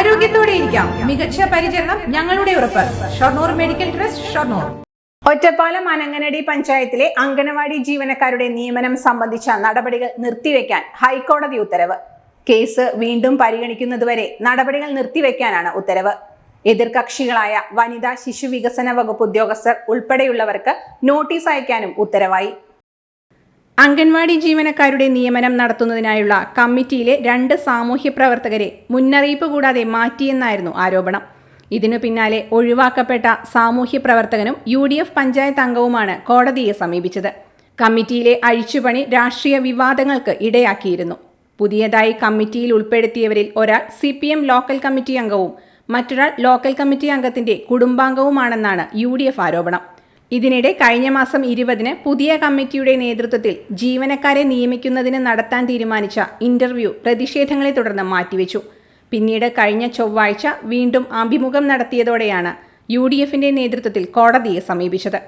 ആരോഗ്യത്തോടെ ഇരിക്കാം. മികച്ച പരിചരണം ഞങ്ങളുടെ ഉറപ്പ്. Shoranur medical trust Shoranur. Ottapalam Ananganadi പഞ്ചായത്തിലെ അംഗനവാടി ജീവനക്കാരുടെ നിയമനം സംബന്ധിച്ച നടപടികൾ നിർത്തിവെക്കാൻ ഹൈക്കോടതി ഉത്തരവ്. കേസ് വീണ്ടും പരിഗണിക്കുന്നതുവരെ നടപടികൾ നിർത്തിവെക്കാനാണ് ഉത്തരവ്. എതിർകക്ഷികളായ വനിതാ ശിശു വികസന വകുപ്പ് ഉദ്യോഗസ്ഥർ ഉൾപ്പെടെയുള്ളവർക്ക് നോട്ടീസ് അയക്കാനും ഉത്തരവായി. അംഗൻവാടി ജീവനക്കാരുടെ നിയമനം നടത്തുന്നതിനായുള്ള കമ്മിറ്റിയിലെ രണ്ട് സാമൂഹ്യ പ്രവർത്തകരെ മുന്നറിയിപ്പ് കൂടാതെ മാറ്റിയെന്നായിരുന്നു ആരോപണം. ഇതിനു പിന്നാലെ ഒഴിവാക്കപ്പെട്ട സാമൂഹ്യ പ്രവർത്തകനും യു ഡി എഫ് പഞ്ചായത്ത് അംഗവുമാണ് കോടതിയെ സമീപിച്ചത്. കമ്മിറ്റിയിലെ അഴിച്ചുപണി രാഷ്ട്രീയ വിവാദങ്ങൾക്ക് ഇടയാക്കിയിരുന്നു. പുതിയതായി കമ്മിറ്റിയിൽ ഉൾപ്പെടുത്തിയവരിൽ ഒരാൾ C P M local committee അംഗവും മറ്റൊരാൾ ലോക്കൽ കമ്മിറ്റി അംഗത്തിന്റെ കുടുംബാംഗവുമാണെന്നാണ് യു ഡി എഫ് ആരോപണം. ഇതിനിടെ കഴിഞ്ഞ മാസം ഇരുപതിന് പുതിയ കമ്മിറ്റിയുടെ നേതൃത്വത്തിൽ ജീവനക്കാരെ നിയമിക്കുന്നതിന് നടത്താൻ തീരുമാനിച്ച ഇന്റർവ്യൂ പ്രതിഷേധങ്ങളെ തുടർന്ന് മാറ്റിവെച്ചു. പിന്നീട് കഴിഞ്ഞ ചൊവ്വാഴ്ച വീണ്ടും അഭിമുഖം നടത്തിയതോടെയാണ് യു ഡി എഫിന്റെ നേതൃത്വത്തിൽ കോടതിയെ സമീപിച്ചത്.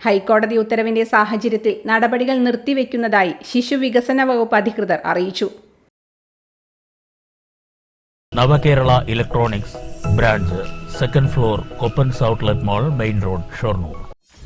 ഹൈക്കോടതി ഉത്തരവിന്റെ സാഹചര്യത്തിൽ നടപടികൾ നിർത്തിവെക്കുന്നതായി ശിശുവികസന വകുപ്പ് അധികൃതർ അറിയിച്ചു. Navakerala electronics branch second floor കൊപ്പൻസ് outlet mall main road Shoranur.